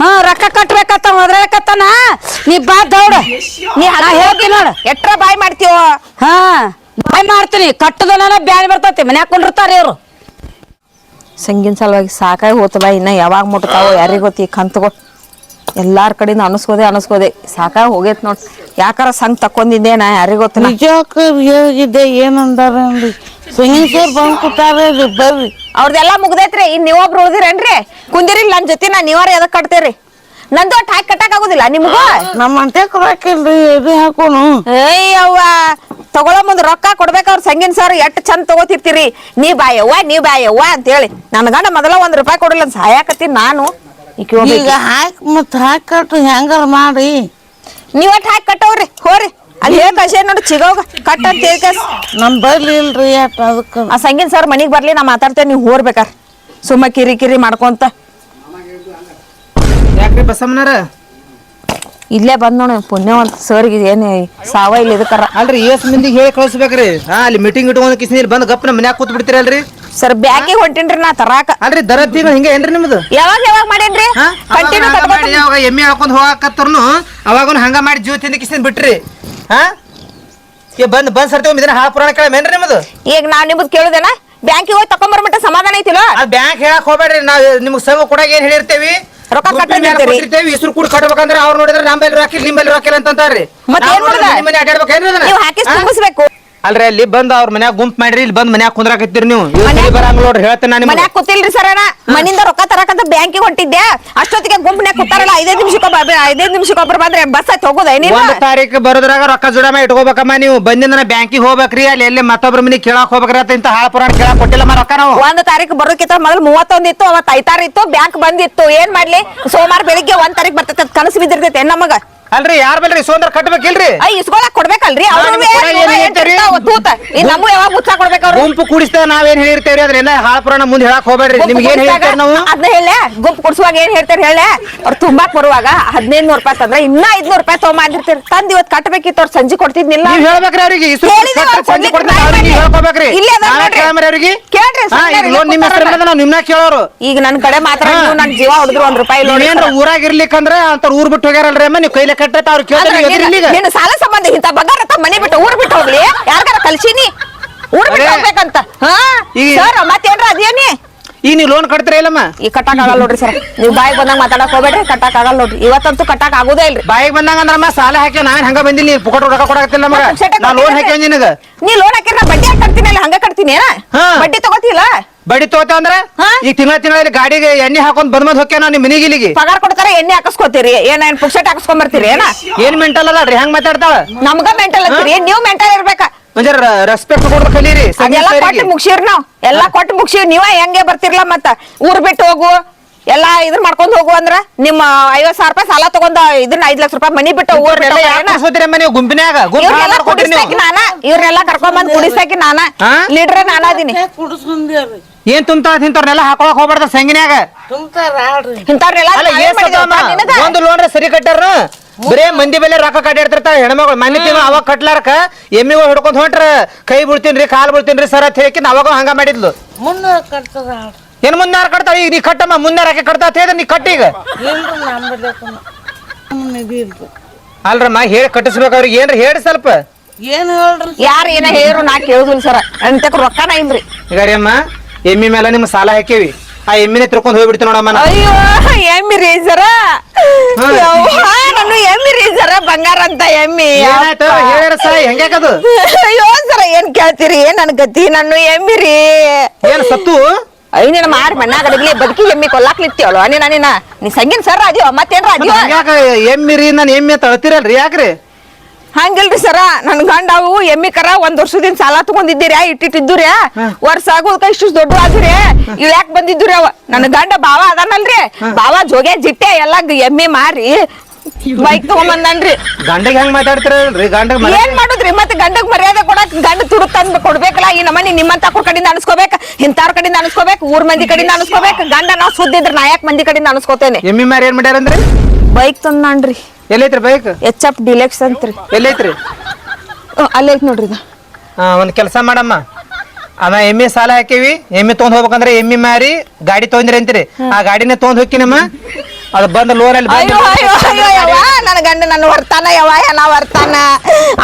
Speaker 3: ಹಾ ರೊಕ್ಕ ಕಟ್ಬೇಕತ್ತ ಹೋದ್ರಕತ್ತನ ನೀ ಬಾ ದೌಡ.
Speaker 1: ನೀ
Speaker 3: ಹೇಳ್ತಿ ಹೇಳ್ತೀನಿ ನೋಡು.
Speaker 1: ಎಟ್ರ ಬಾಯ್ ಮಾಡ್ತೀವ
Speaker 3: ಹಾ ಬಾಯ್ ಮಾಡ್ತೀನಿ. ಕಟ್ಟದನ ಬ್ಯಾನಿ ಬರ್ತೈತಿ ಮನ್ಯಾಗ ಕೊಂಡಿರ್ತಾರ ಇವ್ರು.
Speaker 1: ಸಂಗಿನ ಸಲುವಾಗಿ ಸಾಕಾಗಿ ಹೋತಲ್ಲ ಇನ್ನ ಯಾವಾಗ ಮುಟ್ತಾವೋ ಯಾರಿಗೊತ್ತಿ ಕಂತಗೋ ಎಲ್ಲಾರ್ ಕಡೆಯಿಂದ ಅನಿಸ್ಕೋದೆ ಅನಸ್ಕೋದೆ ಸಾಕಾಗ ಹೋಗೈತ್ ನೋಡ್. ಯಾಕಾರ ಸಂಗ್ ತಕೊಂಡಿದ್ದೆ ನಾ ಯಾರಿಗೂ ಗೊತ್ತಿಲ್ಲ.
Speaker 4: ನಿಜಕ್ಕ ಹೇಳಿದ್ದೆ ಏನಂದಾರ ಅಂದ್ರಿ? ಸಂಗೀತ ಸರ್ ಬಂದ್ ಕೂತಾರ ಬರ್ರಿ.
Speaker 1: ಅವ್ರದೆಲ್ಲ ಮುಗ್ದೈತ್ರಿ. ಇನ್ ನೀವೊಬ್ರು ಉಳ್ದಿರೇನ್ರಿ? ಕುಂದಿರಿ ನನ್ ಜೊತೆ ನಾ ನೀವಾರ ಎದಕ್ ಕಟ್ತೇರಿ? ನಂದು ಒಟ್ಟು ಹಾಕಿ ಕಟ್ಟಕ್ ಆಗುದಿಲ್ಲ ನಿಮ್ಗೂ?
Speaker 4: ನಮ್ಮ ಅಂತೆ ಕೊಡಾಕಿಲ್ರಿ ಎದೆ ಹಾಕೋನು.
Speaker 1: ಏಯ್ ಅವ್ವ ತಗೊಳ್ಳೋ ಮುಂದ್ ರೊಕ್ಕ ಕೊಡ್ಬೇಕು ಅವ್ರ ಸಂಗಿನ ಸರ್ ಎಷ್ಟ್ ಚಂದ ತಗೋತಿರ್ತೀರಿ. ನೀ ಬಾಯವ್ವ ನೀ ಬಾಯವ್ವ ಅಂತ ಹೇಳಿ ನನ್ ಗಂಡ ಮೊದಲ ಒಂದ್ ರೂಪಾಯಿ ಕೊಡಿಲ್ಲ ಅಂತ ಸಹಾಯಕತ್ತೀನಿ ನಾನು. ಈಕಿ ಒಬ್ಬಾಕಿ.
Speaker 4: ಈಗ ಹಾಕಿ ಮತ್ ಹಾಕಟ್ಟು ಹೆಂಗಾರ ಮಾಡಿ?
Speaker 1: ನೀವ್ ಒಟ್ಟು ಹಾಕಿ ಕಟ್ಟವ್ರಿ ಹೋರಿ. ಅಲ್ಲಿ ಹೇಳ ಕಳ್ಸೇ ನೋಡಿ ಚಿಗೋಗ ಕಟ್ಟ ಅಂತ ಹೇಳ್ಕಸ್
Speaker 4: ನಮ್ ಬರಲಿಲ್ಲ ಇಲ್ರಿ ಅಟ್ ಅದಕ್ಕ.
Speaker 1: ಆ ಸಂಗೀನ್ ಸರ್ ಮನಿಗ್ ಬರ್ಲಿ ನಾ ಮಾತಾಡ್ತೇನೆ ನೀವು ಹೋರ್ಬೇಕಾರ. ಸುಮ್ಮ ಕಿರಿ ಕಿರಿ ಮಾಡ್ಕೊಂತ.
Speaker 5: ಯಾಕ್ರಿ ಬಸಮ್ಮನಾರ
Speaker 1: ಇಲ್ಲೇ ಬಂದ್ ನೋಡಿ ಪುಣ್ಯವಂತ ಸರ್ಗೆ ಏನು ಸಾವ ಇಲ್ಲಿ ಇದಕ್ಕಾರ.
Speaker 5: ಅಲ್ರಿ ಎಸ್ ಮಂದಿಗೆ ಹೇಳಿ ಕಳಿಸ್ಬೇಕ್ರಿ. ಹಾ ಅಲ್ಲಿ ಮೀಟಿಂಗ್ ಇಟ್ಕೊಂಡ್ ಕಿಸ್ ಇಲ್ಲಿ ಬಂದ್ ಗಪ್ನ ಮನ್ಯಾಗ ಕೂತ್ ಬಿಡ್ತೀರಲ್ರಿ
Speaker 1: ಸರ್ ಬ್ಯಾಕಿಗೆ ಹೊಂಟಿನ್ರಿ ನಾ ತರಾಕ.
Speaker 5: ಅಲ್ರಿ ದರತ್ತಿಗಳು ಹಿಂಗ ಏನ್ರಿ ನಿಮ್ದು?
Speaker 1: ಯಾವಾಗ ಯಾವಾಗ ಮಾಡೇನ್ರಿ?
Speaker 5: ಹಾ? ಅವಾಗ
Speaker 1: ಕಂಟಿನ್ಯೂ
Speaker 5: ಹಂಗ ಮಾಡಿ ಅವಾಗ ಎಮ್ಮೆ ಹಾಕೊಂಡ್ ಹೋಗಾಕತ್ತರ್ನು ಅವಾಗ ಹಂಗ ಮಾಡಿ ಜೀವ ತಿಂದ ಕಿಸಿನ್ ಬಿಟ್ರಿ. ಹಾ? ಏ ಬಂದ್ ಬಂದ್ ಸರ್ತಿ ಒಮ್ಮೆ ಹಾ ಹಾಳ ಪುರಾಣ ಕೇಳಮೇನ್ರಿ ನಿಮ್ದು?
Speaker 1: ಈಗ ನಾ ನಿಮ್ದು ಕೇಳುದೇನ? ಬ್ಯಾಂಕಿಗೆ ಹೋಗಿ ತಕೊಂಡ್ಬರ್ಬಿಟ್ಟ ಸಮಾಧಾನ ಐತಿಲ್ಲ?
Speaker 5: ಆ ಬ್ಯಾಂಕ್ ಹೇಳಕ್ ಹೋಗ್ಬೇಡ್ರಿ ನಾವ್ ನಿಮ್ಗೆ ಸಂಘ ಕೊಡಾಗ ಏನ್ ಹೇಳಿರ್ತೇವಿ?
Speaker 1: ರೊಕ್ಕ ಕಟ್ಟಿರ್ತೀರಿ.
Speaker 5: ಇಸ್ರು ಕೂಡ ಕಟ್ಬೇಕಂದ್ರೆ ಅವ್ರು ನೋಡಿದ್ರೆ ನಮ್ಮಲ್ಲಿ ರಾಕಿ ನಿಮ್ಮಲ್ಲಿ ರೊಕ್ಕಿಲ್ಲ ಅಂತ ಅಂತಾರ್ರಿ
Speaker 1: ಮತ್ತೆ ಏನ್ ಮಾಡ್ದ?
Speaker 5: ಮನೆ ಅಡ್ಡಾಡ್ಬೇಕೇನ್ರಿ ಅದನ್ನ?
Speaker 1: ನೀವು ಹಾಕಿ? ತುಂಬಿಸ್ಬೇಕು
Speaker 5: ಅಲ್ರಿ ಅಲ್ಲಿ ಬಂದ್ ಅವ್ರ ಮನ್ಯಾಗ ಗುಂಪ್ ಮಾಡ್ರಿ ಇಲ್ಲಿ ಬಂದ್ ಮನ್ಯಾಗ ಕುಂದ್ರಾಕತ್ತೀರಿ ನೀವು.
Speaker 1: ಮನ್ಯಾಗ-
Speaker 5: ನೋಡ್ರಿ ಹೇಳ್ತೇನೆ ನಾನು
Speaker 1: ಮನ್ಯಾಗ ಕೂತಿಲ್ರಿ ಸರಣ ಮನಿಂದ ರೊಕ್ಕ ತರಕಂತ ಬ್ಯಾಂಕಿಗೆ ಹೊಂಟಿದ್ದೆ ಅಷ್ಟೊತ್ತಿಗೆ ಗುಂಪನ್ಯಾಗ ಕೂತಾರಲ್ಲ ಐದೈದು ನಿಮಿಷಕ್ಕೊಬ್ಬ ಐದೈದು ನಿಮಿಷಕ್ಕೊಬ್ಬರು ಬಂದ್ರೆ ಬಸ್ ಆಯ್ತು ಹೋಗೋದ ಏನಿಲ್ಲ?
Speaker 5: ಒಂದ್ ತಾರೀಕು ಬರೋದ್ರಾಗ ರೊಕ್ಕ ಜುಡಮ ಇಟ್ಕೋಬೇಕಮ್ಮ ನೀವು. ಬಂದಿಂದ ಬ್ಯಾಂಕಿಗೆ ಹೋಗ್ಬೇಕ್ರಿ ಅಲ್ಲಿ ಎಲ್ಲಿ ಮತ್ತೊಬ್ರ ಮನಿ ಕೇಳಕ್ ಹೋಗ್ಬೇಕ್ರಿ ಅಂತ ಇಂತ ಹಾಳ ಪುರಾಣ ಕೇಳಕ್ ಕೊಟ್ಟಿಲ್ಲ ಮ ರೊಕ್ಕ ನಾವು.
Speaker 1: ಒಂದ್ ತಾರೀಕು ಬರೋಕಿತ್ತ ಮೊದಲು ಮೂವತ್ತೊಂದ್ ಇತ್ತು ಅವತ್ ಐತಾರ ಇತ್ತು ಬ್ಯಾಂಕ್ ಬಂದಿತ್ತು. ಏನ್ ಮಾಡ್ಲಿ? ಸೋಮವಾರ ಬೆಳಿಗ್ಗೆ ಒಂದ್ ತಾರೀಕು ಬರ್ತೈತೆ ಕನಸು ಬಿದ್ದಿರ್ತೈತೆ ನಮಗ?
Speaker 5: ಅಲ್ರಿ ಯಾರ್ ಬಲ್ರಿ? ಸೋಂದ್ರ ಕಟ್ಬೇಕಿಲ್ರಿ?
Speaker 1: ಐ ಇಸ್ಕೊಳಕ್ ಕೊಡ್ಬೇಕಲ್ರಿ? ಅವ್ರು
Speaker 5: ಹೇಳ್ತೀರಿ?
Speaker 1: ತೂತ ಈ ನಮಗೂ ಯಾವಾಗ ಮುಚ್ಚ ಕೊಡ್ಬೇಕು ಅವ್ರು?
Speaker 5: ಗುಂಪು ಕೂಡಿಸ್ತಾ ನಾವೇನ್ ಹೇಳಿರ್ತೇವ್ರಿ? ಅದ್ರಿಂದ ಹಾಳ ಪುರಾಣ ಮುಂದೆ ಹೇಳಕ್ ಹೋಗ್ಬೇಡ್ರಿ. ನಿಮ್ಗೆ ಏನ್ ಹೇಳ್ತೇವೆ ನಾವು?
Speaker 1: ಅದನ್ನ ಹೇಳ ಗುಂಪು ಕುಡಿಸುವಾಗ ಏನ್ ಹೇಳ್ತಾರೆ ಹೇಳ ಅವ್ರು ತುಂಬಾಕ್ ಬರುವಾಗ ಹದಿನೈದು ನೂರು ರೂಪಾಯಿ ತಂದ್ರೆ ಇನ್ನ ಐದ್ನೂರು ರೂಪಾಯಿ ತಗೊಂಬಂದಿರ್ತೀರಿ ತಂದ್ ಇವತ್ ಕಟ್ಬೇಕಿತ್ತು ಅವ್ರು ಸಂಜೆ ಕೊಡ್ತಿದ್ನಿಲ್ಲ.
Speaker 5: ನೀವ್ ಹೇಳ್ಬೇಕ್ರಿ ಅವ್ರಿಗೆ.
Speaker 1: ಇಲ್ಲೇ
Speaker 5: ಅವ್ರಿಗೆ.
Speaker 1: ಕೇಳ್ರಿ,
Speaker 5: ಹಾ,
Speaker 1: ಸುಮ್ನೆ
Speaker 5: ಈಗ
Speaker 1: ಇಲ್ಲೇ
Speaker 5: ಲೋನ್ ನಿಮ್ಮ ಹೆಸರು ನಾವು ನಿಮ್ನ ಕೇಳೋರು.
Speaker 1: ಈಗ ನನ್ ಕಡೆ ಮಾತ್ರ. ನನ್ ಜೀವ ಹೊಡೆದ್ರು ಒಂದ್ ರೂಪಾಯಿ ಲೋನ್
Speaker 5: ನೀವೇನ್ರ ಊರಾಗ ಇರ್ಲಿಕ್ಕಂದ್ರ ಅಂತ ಊರ್ ಬಿಟ್ಟು ಹೋಗ್ಯಾರಲ್ರಿ ಅಮ್ಮ ನೀವು ಕೈಲೆ ಕಟ್ಟತ್ತ ಅವ್ರು ಎದುರು
Speaker 1: ನಿನ್ನ- ಸಾಲ ಸಂಬಂಧ ಇಂತ ಬಂಗಾರ ಮನೆ ಬಿಟ್ಟು ಊರ್ ಬಿಟ್ಟು ಹೋಗ್ಲಿ. ಯಾರ್ಗಾರ ಕಲ್ಸಿನಿ ಊರ್ ಬಿಟ್ಟು. ಹೋಗ್ಬೇಕಂತ. ಹಾ. ಸರ್ ಮತ್ತೇನ್ರ ಅದೇನಿ?
Speaker 5: ಈಗ ನೀವು ಲೋನ್ ಕಟ್ತೀರ ಇಲ್ಲಮ್ಮ?
Speaker 1: ಈ ಕಟ್ಟಾಕ್ ಆಗಲ್ಲ ನೋಡ್ರಿ ಸರ್ ನೀವು ಬಾಯಿಗೆ ಬಂದಾಗ ಮಾತಾಡಕ್ ಹೋಗ್ಬೇಡ್ರಿ ಕಟ್ಟಾಕ್ ಆಗಲ್ಲ ನೋಡ್ರಿ. ಇವತ್ತಂತೂ ಕಟ್ಟಾಕ್ ಆಗುದೇ ಇಲ್ರಿ.
Speaker 5: ಬಾಯಿಗೆ ಬಂದಂಗ ಅಂದ್ರಮ್ಮ ಸಾಲ ಹಾಕಿ ನಾವೇನ್ ಹಂಗ ಬಂದಿಲ್ಲ ನೀ ಪುಕಟ್ ರೊಕ್ಕ ಕೊಡಕತ್ತಿಲ್ಲ ಮಗ
Speaker 1: ಮತ್ತೆ
Speaker 5: ನಾ ಲೋನ್ ಹಾಕಿ ನಿನಗ
Speaker 1: ನೀ ಲೋನ್ ಹಾಕಿರ ನಾ ಬಡ್ಡಿ ಹಾಕಿ ಕಟ್ತೀನಿ ಅಲ್ಲ ಹಂಗ ಕಟ್ತೀನಿ
Speaker 5: ಹಾ.
Speaker 1: ಬಡ್ಡಿ ತಗೋತಿಲ್ಲ
Speaker 5: ಬಡ್ಡಿ ತೋತ ಅಂದ್ರ?
Speaker 1: ಈ
Speaker 5: ಈಗ ತಿಂಗಳ ತಿಂಗಳಲ್ಲಿ ಗಾಡಿಗೆ ಎಣ್ಣೆ ಹಾಕೊಂಡ್ ಬಂದ್ ಬಂದ್ ಹೋಗ್ಯ ನಿಮ್ ಮನಿಗೆ ಇಲ್ಲಿಗೆ.
Speaker 1: ಪಗಾರ ಕೊಡ್ತಾರ ಎಣ್ಣೆ ಹಾಕಸ್ಕೋತೀರಿ. ಏನೇನ್ ಏನ್ ಪುಕ್ಸೆಟ್ ಹಾಕಸ್ಕೊಂಡ್ ಬರ್ತೀರಿ ಏನ?
Speaker 5: ಏನ್ ಮೆಂಟಲ್ ಅದಾಳ್ರಿ? ಹಂಗ ಮಾತಾಡ್ತಾಳ?
Speaker 1: ನಮ್ಗ ಮೆಂಟಲ್ ಅಂತೀರಿ. ನೀವ್ ಮೆಂಟಲ್ ಇರ್ಬೇಕ?
Speaker 5: ಒಂಜರ ರೆಸ್ಪೆಕ್ಟ್ ಕೊಡೋದು ಕಲೀರಿ
Speaker 1: ಅದೆಲ್ಲ ಕೊಟ್ಟು. ಮುಗ್ಸಿರ್ ನಾವ್. ಎಲ್ಲಾ ಕೊಟ್ಟು ಮುಗ್ಸಿರ್ ನೀವ ಹೆಂಗೆ ಬರ್ತಿರ್ಲ ಮತ್ತ? ಊರ್ ಬಿಟ್ಟು ಹೋಗು. ಎಲ್ಲಾ ಇದ್ರ ಮಾಡ್ಕೊಂಡ್ ಹೋಗು ಅಂದ್ರ ನಿಮ್ಮ ಐವತ್ ಸಾವಿರ ರೂಪಾಯಿ ಸಾಲ ತಗೊಂಡ ಇದನ್ನ ಐದ್ ಲಕ್ಷ ರೂಪಾಯಿ ಮನಿ ಬಿಟ್ಟು ಊರ್
Speaker 5: ಗುಂಪಿನ್ಯಾಗ
Speaker 1: ನಾನ. ಇವ್ರನ್ನೆಲ್ಲ ಕರ್ಕೊಂಡ್ ಬಂದ್ ಕುಡಿಸ್ತಾಕಿ ನಾನ? ಲೀಡ್ರ ನಾನ ಅದೀನಿ.
Speaker 5: ಏನ್ ತುಂಬ್ತಾ ತಿಂತವ್ರನ್ನೆಲ್ಲ ಹಾಕೊಳಕ್ ಹೋಗ್ಬಾರ್ದ ಸಂಗಿನ್ಯಾಗ?
Speaker 4: ತುಂಬ್ತಾರ
Speaker 1: ಇಂಥವ್ರೆಲ್ಲ?
Speaker 5: ಒಂದು ಲೋನ್ ಸರಿ ಕಟ್ಟಾರ ಬರೇ ಮಂದಿ ಬೆಲೆ ರೊಕ್ಕ ಕಟ್ಟಿರ್ತಿರ್ತಾರ ಹೆಣ್ಮಗಳು. ಮನೆ ತಿನ್ನ ಅವಾಗ ಕಟ್ಲಾರಕ? ಎಮ್ಮಿಗಳು ಹಿಡ್ಕೊಂಡ್ ಹೊಂಟ್ರ? ಕೈ ಬಿಡ್ತೀನ್ರಿ ಕಾಲ್ ಬಿಡ್ತೀನಿ ಸರ್ ಅಂತ ಹೇಳಿ ಅವಾಗ ಹಂಗ ಮಾಡಿದ್ಲು.
Speaker 4: ಕಟ್ತದ
Speaker 5: ಏನ್ ಮುಂದಾರ ಕಟ್ತಾವ ಈಗ ನೀ ಕಟ್ಟಮ್ಮ ಮುಂದಾರ ಹಾಕಿ ಕಟ್ತಾ ಅಂತ ಹೇಳಿದ್ರೆ ನೀ ಕಟ್ಟಿ ಈಗ.
Speaker 4: ಏನ್ರಿ
Speaker 5: ಅಲ್ರಮ್ಮ ಹೇಳಿ ಕಟ್ಟಿಸ್ಬೇಕು ಅವ್ರಿಗೆ. ಏನ್ರಿ ಹೇಳಿ ಸ್ವಲ್ಪ.
Speaker 4: ಏನ್ ಹೇಳ್ರಿ?
Speaker 1: ಯಾರ್ ಏನ ಹೇಳಿದ್ರು ನಾ ಕೇಳುದಿಲ್ಲ ಸರ್. ಅಂತ ರೊಕ್ಕನ ಇಲ್ರಿ.
Speaker 5: ಈಗ ರೀ ಅಮ್ಮ ಎಮ್ಮಿ ಮೇಲೆ ನಿಮ್ಗೆ ಸಾಲ ಹಾಕೇವಿ. ಆ ಎಮ್ಮಿನೇ ತಿರ್ಕೊಂಡ್ ಹೋಗ್ಬಿಡ್ತೀನಿ ನೋಡಮ್ಮ ನಾ.
Speaker 1: ಅಯ್ಯೋ ಎಮ್ಮಿ ರೀ ಸರ ನಾನು ಎಮ್ಮಿ ರೀ ಸರ ಬಂಗಾರ ಅಂತ ಎಮ್ಮಿ.
Speaker 5: ಏನಾಯ್ತು? ಹೇಳ್ಯಾರ ಸಾಯ್ ಹೆಂಗ್ಯಾಕದು
Speaker 1: ಅಯ್ಯೋ ಸರ ಏನ್ ಕೇಳ್ತೀರಿ? ಏನ್ ನನ್ ಗತಿ? ನಾನು ಎಮ್ಮಿ ರೀ.
Speaker 5: ಏನ್ ಸತ್ತು?
Speaker 1: ಅಯ್ಯ ನಿನ್ನ ಮಾರಿ ಮಣ್ಣಾಗಡಗ್ಲಿ ಬದುಕಿ ಎಮ್ಮಿ ಕೊಲ್ಲಾಕ್ಲಿತ್ತೀವಳು ನೀನ ನೀನ. ನೀ ಸಂಗಿನ ಸರ್ ಅದಿಯೋ ಮತ್ತೇನ್ರ ಅದಿಯೋ
Speaker 5: ಹೆಂಗ್ಯಾಕ ಎಮ್ಮಿ ರೀ ನಾನು ಎಮ್ಮಿ ಅಂತ ಅಳ್ತೀರಲ್ರಿ ಯಾಕ್ರಿ?
Speaker 1: ಹಂಗಿಲ್ರಿ ಸರ ನನ್ ಗಂಡ ಅವು ಎಮ್ಮಿ ಕರ ಒಂದ್ ವರ್ಷದಿಂದ ಸಾಲ ತಗೊಂಡಿದ್ದೀರಿ ಇಟ್ಟಿಟ್ಟಿದ್ದೂರ. ವರ್ಷ ಆಗೋದಕ್ಕ ಇಷ್ಟು ದೊಡ್ಡ ಆದ್ರಿ. ಇಳ್ಯಾಕ್ ಬಂದಿದ್ರಿ ಅವ? ನನ್ ಗಂಡ ಬಾವ ಅದಾನಲ್ರಿ. ಬಾವ ಜೋಗೆ ಜಿಟ್ಟೆ ಎಲ್ಲ ಎಮ್ಮಿ ಮಾರಿ ಬೈಕ್ ತಗೊಂಬಂದನ್ರಿ.
Speaker 5: ಗಂಡಗೆ ಹೆಂಗ್ ಮಾತಾಡ್ತಿರಲ್ರಿ? ಗಂಡ
Speaker 1: ಏನ್ ಮಾಡುದ್ರಿ? ಮತ್ತೆ ಗಂಡಗ್ ಮರ್ಯಾದೆ ಕೊಡಕ್ ಗಂಡ ತುರು ತಂದ್ ಕೊಡ್ಬೇಕಲ್ಲ ಈ ನಮ್ಮನಿ ನಿಮ್ಮಂತ ಕಡೆಯಿಂದ ಅನ್ಸ್ಕೋಬೇಕು ಇಂಥವ್ರ ಕಡೆಯಿಂದ ಅನ್ಸ್ಕೋಬೇಕು ಊರ್ ಮಂದಿ ಕಡೆಯಿಂದ ಅನ್ಸ್ಕೋಬೇಕು ಗಂಡ ನಾವ್ ಸುದ್ದಿದ್ರ ನಾಯಕ್ ಮಂದಿ ಕಡೆಯಿಂದ ಅನ್ಸ್ಕೋತೇನೆ?
Speaker 5: ಎಮ್ಮಿ ಮಾರಿ ಏನ್ ಮಾಡ್ಯಾರಂದ್ರಿ?
Speaker 1: ಬೈಕ್ ತಂದಾನ್ರಿ
Speaker 5: ಎಲ್ಲೈತ್ರಿ ಬೈಕ್
Speaker 1: ಎಚ್ ಎಫ್ ಡಿಲೆಕ್ಸ್ ಅಂತ್ರಿ.
Speaker 5: ಎಲ್ಲೈತ್ರಿ?
Speaker 1: ಅಲ್ಲೇ ಐತ್ ನೋಡ್ರಿ ಇದು.
Speaker 5: ಒಂದು ಕೆಲಸ ಮಾಡಮ್ಮ. ಅಮ್ಮ ಎಮ್ಮಿ ಸಾಲ ಹಾಕಿವಿ. ಎಮ್ಮಿ ತೊಗೊಂಡ್ ಹೋಗ್ಬೇಕಂದ್ರೆ ಎಮ್ಮಿ ಮಾರಿ ಗಾಡಿ ತೊಗೊಂಡ್ರಿ ಅಂತೀರಿ. ಆ ಗಾಡಿನೇ ತೊಗೊಂಡ್ ಹೋಗ್ಕಿನಮ್ಮ ಅದು ಬಂದ್ ಲೋನ್ ಅಲ್ಲಿ
Speaker 1: ಅಯ್ಯೋ ಅಯ್ಯೋ ಅಯ್ಯೋ ಯವ್ವ ನನ್ನ ಗಂಡ ನನ್ನ ವರ್ತಾನ ಯವ್ವ ಏನ ವರ್ತಾನ.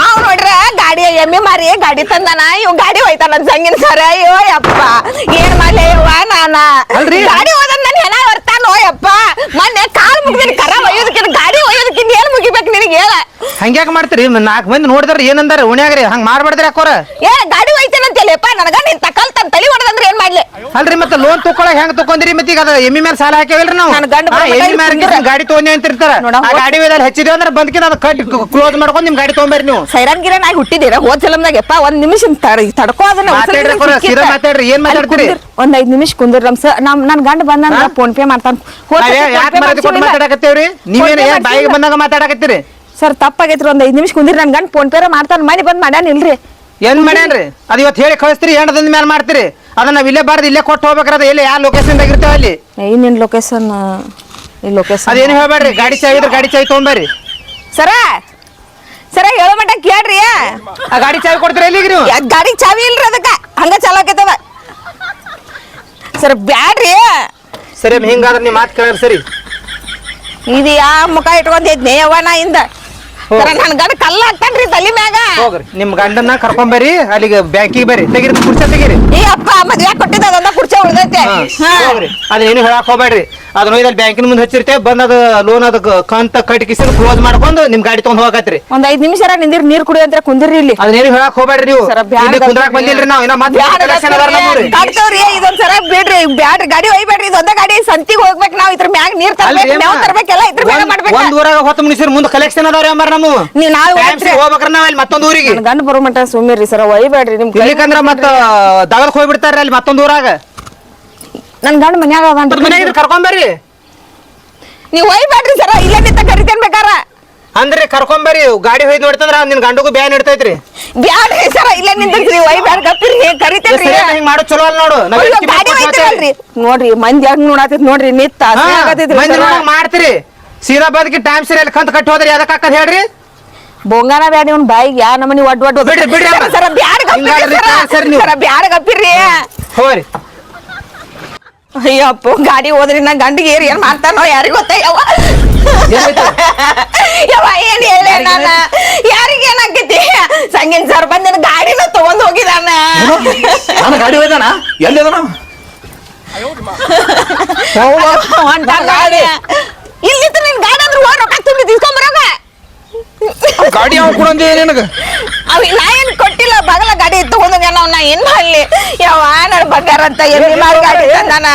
Speaker 1: ಅವ್ ನೋಡ್ರ ಗಾಡಿ ಎಮ್ಮಿ ಮಾರಿ ಗಾಡಿ ತಂದಾನ ಇವ್ ಗಾಡಿ ಹೋಯ್ತಾನ ನನ್ನ ಸಂಗಿನ ಸರ. ಅಯ್ಯೋ ಯಪ್ಪ. ಏನ್ ಮಾಡ್ಲಿ ಯವ್ವ ನಾನ.
Speaker 5: ಅಲ್ರಿ.
Speaker 1: ಗಾಡಿ ಹೋದ ನನ್ ಹೆಣ ವರ್ತಾನೋ ಯಪ್ಪ ಮೊನ್ನೆ ಕಾಲ್ ಮುಗ್ದಿನ ಕರ ಒಯ್ಯೋದಕ್ಕಿನ್ ಗಾಡಿ ಒಯ್ಯೋದಕ್ಕಿನ್ ಏನ್ ಮುಗಿಬೇಕು ನಿನಗೆ ಹೇಳ
Speaker 5: ಹಂಗ್ಯಾಕ್ ಮಾಡ್ತೀರಿ? ನಾಲ್ಕು ಮಂದಿ ನೋಡಿದ್ರ ಏನಂದಾರ? ಓಣ್ಯಾಗ್ರಿ ಹಂಗ್ ಮಾಡ್ಬಾರ್ದ್ರಿ ಯಾಕೋರ
Speaker 1: ಏ ಗಾಡಿ ಒಯ್ತೇನಂತೇಳಿಯಪ್ಪ ನನಗ ನಿನ್ ತಕಲ್ ತನ್ ತಲಿ ಹೊಡದಂದ್ರೆ ಏನ್ ಮಾಡ್ಲಿ?
Speaker 5: ಅಲ್ರಿ ಮತ್ತೆ ಲೋನ್ ತಗೊಳಕ್ ಹೆಂಗ್ ತಗೊಂಡಿರಿ ಮತ್ತೆ ಈಗ ಅದ ಎಮ್ಮಿ ಮೇಲೆ ಸಾಲ ಹಾಕ್ಯಾವಲ್ರಿ ನಾವು?
Speaker 1: ನನ್ ಗಂಡ
Speaker 5: ಹಾ, ಎಮ್ಮಿ ಮೇಲೆ ಗಾಡಿ ತೊಗೊಂಡಿ ಅಂತಿರ್ತಾರ.
Speaker 1: ನೋಡ,
Speaker 5: ಆ
Speaker 1: ಹೋಗ್-
Speaker 5: ಗಾಡಿ ಮೇಲೆ ಹಚ್ಚಿದ್ವಿ ಅಂದ್ರೆ ಬಂದ್ಕಿನ ನಾನು ಕಟ್ ಕ್ಲೋಸ್ ಮಾಡ್ಕೊಂಡು ನಿಮ್ ಗಾಡಿ ತಗೊಂಬರ್ರಿ ನೀವು.
Speaker 1: ಸೈರನ್ ಗಿರನ್ ಆಗಿ ಹುಟ್ಟಿದೀರ ಹೋದ್ ಸಲಮ್ದಾಗ ಯಪ್ಪ ಒಂದ್ ನಿಮಿಷ ತಡ- ತಡ್ಕೋ ಅದನ್ನ ಒಂದ್
Speaker 5: ಮಾತಾಡ್ರಿ ಸೀದಾ ಏನ್
Speaker 1: ಅಲ್ಲಿ
Speaker 5: ಮಾತಾಡ್ತೀರಿ?
Speaker 1: ಕುಂದಿರ್, ಒಂದ್ ಐದ್ ನಿಮಿಷ ಕುಂದ್ರ ನಮ್ ಸ ನಮ್ ನನ್ ಗಂಡ ಬಂದ
Speaker 5: ಹಾ?
Speaker 1: ಫೋನ್ ಪೇ ಮಾಡ್ತಾನ. ಹೋದ್
Speaker 5: ಯಾಕ್ ಮರದಿ ಕೊಟ್ಟು. ಮಾತಾಡಕತ್ತೇವ್ರಿ? ನೀವೇನ್ ಏನ್ ಬಾಯಿಗೆ. ಬಂದಾಗ ಮಾತಾಡಕತ್ತೀರಿ?
Speaker 1: ಸರ್ ತಪ್ಪಾಗೈತ್ರಿ ಒಂದ್ ಐದ್ ನಿಮಿಷ ಕುಂದಿರಿ ನನ್ ಗಂಡ ಫೋನ್ ಪೇರ ಮಾಡ್ತಾನ ಮನೆ ಬಂದ್ ಮಾಡ್ಯಾನ ಇಲ್ರಿ.
Speaker 5: ಏನ್ ಮಾಡ್ಯಾನ್ರಿ? ಅದ್ ಇವತ್ತು ಹೇಳಿ ಕಳಿಸ್ತೀರಿ ಎಂಟದಿಂದ ಮೇಲೆ ಮಾಡ್ತೀರಿ. ಅದನ್ನ ನಾವ್ ಇಲ್ಲೇ ಬಾರ್ದು ಇಲ್ಲೇ ಕೊಟ್ಟು ಹೋಗ್ಬೇಕ್ರ ಅದು ಎಲ್ಲಿ ಯಾವ ಲೊಕೇಶನ್ ಇರ್ತಾವ ಅಲ್ಲಿ?
Speaker 1: ಏ ನಿನ್ ಲೊಕೇಶನ್ ಈ ಲೊಕೇಶನ್
Speaker 5: ಅದೇನು ಹೇಳ್ಬೇಡ್ರಿ ಗಾಡಿ ಚಾವಿ ಗಾಡಿ ಚಾವಿ ತೊಗೊಂಬರ್ರಿ
Speaker 1: ಸರ ಸರ ಹೇಳೋ ಮಟ್ಟ ಕೇಳ್ರಿ.
Speaker 5: ಆ ಗಾಡಿ ಚಾವಿ ಕೊಡ್ತೀರಿ ಎಲ್ಲಿಗೆ ನೀವು?
Speaker 1: ಯಾ- ಗಾಡಿ ಚಾವಿ ಇಲ್ರಿ ಅದಕ್ಕ ಹಂಗ ಚಾಲೋ ಆಕೈತದ. ಸರ್ ಬ್ಯಾಡ್ರಿ.
Speaker 5: ಸರಿ ಹಿಂಗಾದ್ರೆ ನೀವು ಮಾತು ಕೇಳ್ರಿ ಸರಿ.
Speaker 1: ಇದು ಯಾ ಮುಖ ಇಟ್ಕೊಂಡಿದ್ನಿ ಅವ್ವ ನಾ ಇಂದ? ನನ್ ಗಂಡ ಕಲ್ಲ ಹಾಕ್ತಾನ್ರಿ ತಲಿ ಮ್ಯಾಗ.
Speaker 5: ಹೋಗ್ರಿ. ನಿಮ್ ಗಂಡನ್ನ ಕರ್ಕೊಂಬರಿ ಅಲ್ಲಿಗೆ ಬ್ಯಾಂಕಿಗೆ ಬರ್ರಿ. ತೆಗಿರಿ ಕುರ್ಚ ತೆಗೀರಿ.
Speaker 1: ಏ ಅಪ್ಪ ಮದ್ವೆ ಕೊಟ್ಟಿದ್ದ ಕುರ್ಚಿ ಉಳ್ದೈತೆ.
Speaker 5: ಅದೇನು ಹೇಳಕ್ ಹೋಗ್ಬೇಡ್ರಿ. ಅದನ್ನ ಒಯ್ದಲ್ಲಿ ಬ್ಯಾಂಕಿನ ಮುಂದೆ ಹಚ್ಚಿರ್ತೇವೆ ಬಂದ್ ಅದ ಲೋನ್ ಅದ ಕಂತ ಕಟ್ಟಿ ಕಿಸಿನ ಕ್ಲೋಸ್ ಮಾಡ್ಕೊಂಡು ನಿಮ್ ಗಾಡಿ ತಗೊಂಡ್ ಹೋಗತ್ರಿ.
Speaker 1: ಒಂದ್ ಐದ್ ನಿಮಿಷ ನಿಂದಿರ್ ನೀರ್ ಕುಡಿ ಅಂತ ಕುಂದಿರ್ರಿ ಇಲ್ಲಿ.
Speaker 5: ಅದೇನು ಹೇಳಕ್ ಹೋಗ್ಬೇಡ್ರಿ ನೀವು? ಇಲ್ಲಿ ಕುಂದ್ರಾಕ್ ಬಂದಿಲ್ರಿ ನಾವು ಇನ್ನ ಮತ್ತೆ
Speaker 1: ಇದೊಂದ್ ಸರ ಬಿಡ್ರಿ ಬ್ಯಾಡ್ರಿ ಗಾಡಿ ಒಯ್ಬೇಡ್ರಿ ಇದೊಂದ ಗಾಡಿ ಸಂತಿಗೆ ಹೋಗ್ಬೇಕು ನಾವ್ ಇದ್ರ ಮ್ಯಾಗ ನೀರ್ ತರ್ಬೇಕು ಮೇವ್ ತರ್ಬೇಕೆಲ್ಲ ಇದ್ರ ಮ್ಯಾಗ ಮಾಡ್ಬೇಕು.
Speaker 5: ಒಂದ್ ಊರಾಗ ಹೊತ್ತು ಮುನಿಸಿರ್ ಮುಂದೆ ಕಲೆಕ್ಷನ್ ಅದಾವ್ರಿ ಅಮ್ಮಾರ ನಮ್ಮ.
Speaker 1: ನೀವು ನಾವ್
Speaker 5: ಹೋಗ್ಬೇಕ್ರ ನಾವ್ ಅಲ್ಲಿ ಮತ್ತೊಂದ್ ಊರಿಗೆ.
Speaker 1: ಗಂಡ ಬರೋ ಮಟ್ಟ ಸುಮ್ಮಿರ್ರಿ ಸರ ಒಯ್ಬೇಡ್ರಿ ನಿಮ್
Speaker 5: ಇಲ್ಲಿಕಂದ್ರ ಮತ್ತ ದಗಲ್ಕ್ ಹೋಗ್ಬಿಡ್ತಾರ್ರಿ ಅಲ್ಲಿ ಮತ್ತೊಂದ್ ಊರಾಗ.
Speaker 1: ನನ್ ಗಂಡ ಮನ್ಯಾಗ ಅದ
Speaker 5: ಮನ್ಯಾಗ ಕರ್ಕೊಂಬರ್ರಿ
Speaker 1: ನೀವ್ ಒಯ್ಬೇಡ್ರಿ ಸರ ಇಲ್ಲೇ ನಿಂತ ಕರಿತೇನ್ ಬೇಕಾರ.
Speaker 5: ಅಂದ್ರೆ ಕರ್ಕೊಂಬರ್ರಿ ಗಾಡಿ ಹೋಯ್ ನೋಡ್ತಂದ್ರ ನಿನ್ ಗಂಡಗೂ ಬ್ಯಾನ್ ಇಡ್ತೈತ್ರಿ
Speaker 1: ಬ್ಯಾಡ್ರಿ ಸರ ಇಲ್ಲೇ ನಿಂತಿರ್ರಿ ಒಯ್ಬೇಡ್ ಗಪ್ಪಿರಿ ಕರಿತೇನ್ರಿ
Speaker 5: ಹಿಂಗ್ ಮಾಡೋ ಚಲೋ ಅಲ್ಲ ನೋಡು.
Speaker 1: ನೋಡ್ರಿ ಮಂದಿ ಹೆಂಗ್ ನೋಡಾತಿತ್ ನೋಡ್ರಿ ನಿತ್ತ
Speaker 5: ಮಂದಿ ಮಾಡ್ತೀರಿ. ಸೀದಾ ಬದಕಿ ಟೈಮ್ ಸರಿ ಅಲ್ಲಿ ಕಂತ ಕಟ್ಟಿ ಹೋದ್ರಿ ಅದಕ್ಕೆ ಹಾಕದ್ ಹೇಳ್ರಿ?
Speaker 1: ಬೊಂಗಾನ ಬ್ಯಾಡ ಅವ್ನ ಬಾಯಿಗೆ ಯಾ ನಮನಿ ಒಡ್ ಒಡ್
Speaker 5: ಬಿಡ್ರಿ, ಬಿಡ್ರಿ.
Speaker 1: ಸರ ಬ್ಯಾಡ ಗಪ್ಪಿರಿ ಸರ. ಬ್ಯಾಡ ಗಪ್ಪಿರಿ.
Speaker 5: ಹೋಗ್ರಿ.
Speaker 1: ಅಯ್ಯಪ್ಪ ಗಾಡಿ ಹೋದ್ರಿ ನಾ ಗಂಡಿಗೆ ಏರಿ ಏನ್ ಮಾಡ್ತಾನೋ ಯಾರಿಗ್ ಗೊತ್ತ ಯವ್ವ ಏನ್ ಹೇಳಿ ನಾನ? ಯಾರಿಗೆ ಏನಾಗೈತಿ ಸಂಗಿನ್ ಸರ್ ಬಂದ ಗಾಡಿನ ತಗೊಂಡ್ ಹೋಗಿದಾನ.
Speaker 2: ನನ್ನ ಗಾಡಿ ಹೋಯ್ತಾನ ಎಲ್ಲಿದಾನ
Speaker 1: ಹೊಂಟಾನ ಗಾಡಿ. ನಿನ್ ಗಾಡಿ ಅಂದ್ರೆ ಹೋಗಿ ರೊಕ್ಕ ತುಂಬಿ ತಿಸ್ಕೊಂಬರಾಗ
Speaker 2: ಗಾಡಿ ಅವ್ ಕೂಡ ಅಂದಿ ನಿನಗ?
Speaker 1: ಅವ್ ನಾ ಏನ್ ಕೊಟ್ಟಿಲ್ಲ ಬಗಲ ಗಾಡಿ ತಗೊಂಡೋಗ್ಯಾನ ನಾ ಏನ್ ಮಾಡ್ಲಿ? ಯಾವ ನನ್ ಬಂಗಾರ ಅಂತ ಎಲ್ಲಿ ಮಾಡಿ ಗಾಡಿ ತಂದಾನ?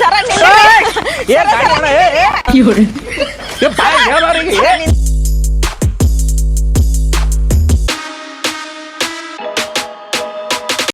Speaker 1: ಸರ ನಿಂದ್ರಿ.